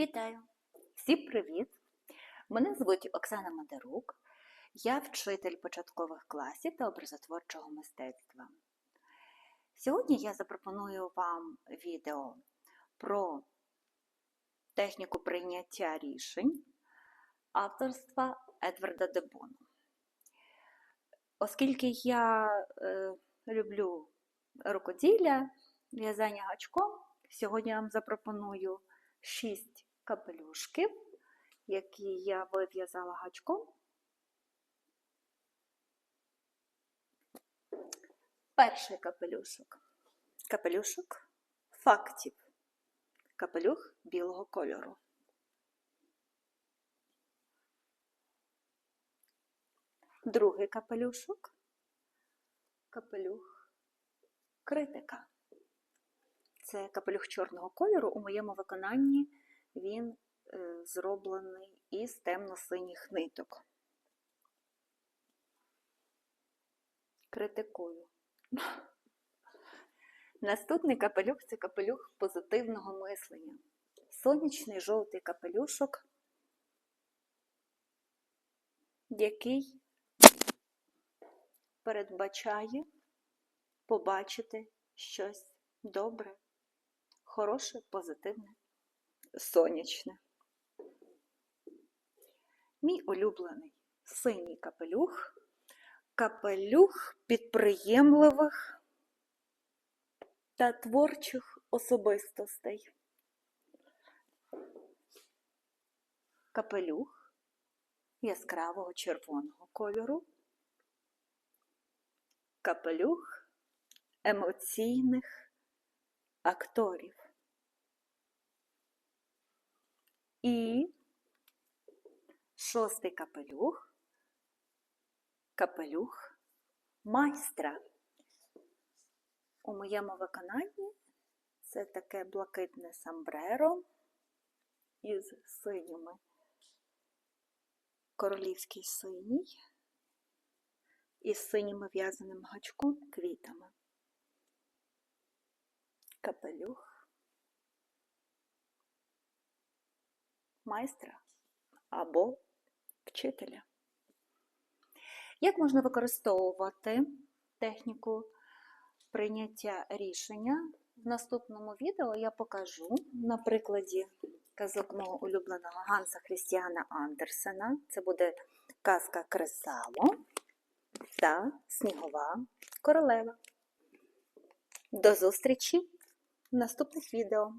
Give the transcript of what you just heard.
Вітаю! Всім привіт! Мене звуть Оксана Мадарук. Я вчитель початкових класів та образотворчого мистецтва. Сьогодні я запропоную вам відео про техніку прийняття рішень авторства Едварда Дебону. Оскільки я е, люблю рукоділля, в'язання гачком, сьогодні я вам запропоную 6 капелюшків, які я вив'язала гачком. Перший капелюшок. Капелюшок фактів. Капелюх білого кольору. Другий капелюшок. Капелюх критика. Це капелюх чорного кольору. У моєму виконанні він е, зроблений із темно-синіх ниток. Критикую. Наступний капелюх це капелюх позитивного мислення. Сонячний жовтий капелюшок, який передбачає побачити щось добре, хороше, позитивне, сонячне. Мій улюблений синій капелюх, капелюх підприємливих та творчих особистостей. Капелюх яскравого червоного кольору, капелюх емоційних акторів. І шостий капелюх капелюх майстра. У моєму виконанні це таке блакитне самбреро із синіми королівський синій із синім в'язаним гачком квітами. Капелюх майстра або вчителя. Як можна використовувати техніку прийняття рішення? В наступному відео я покажу на прикладі казок мого улюбленого Ганса Хрістіана Андерсена. Це буде казка Кресало та Снігова королева. До зустрічі в наступних відео!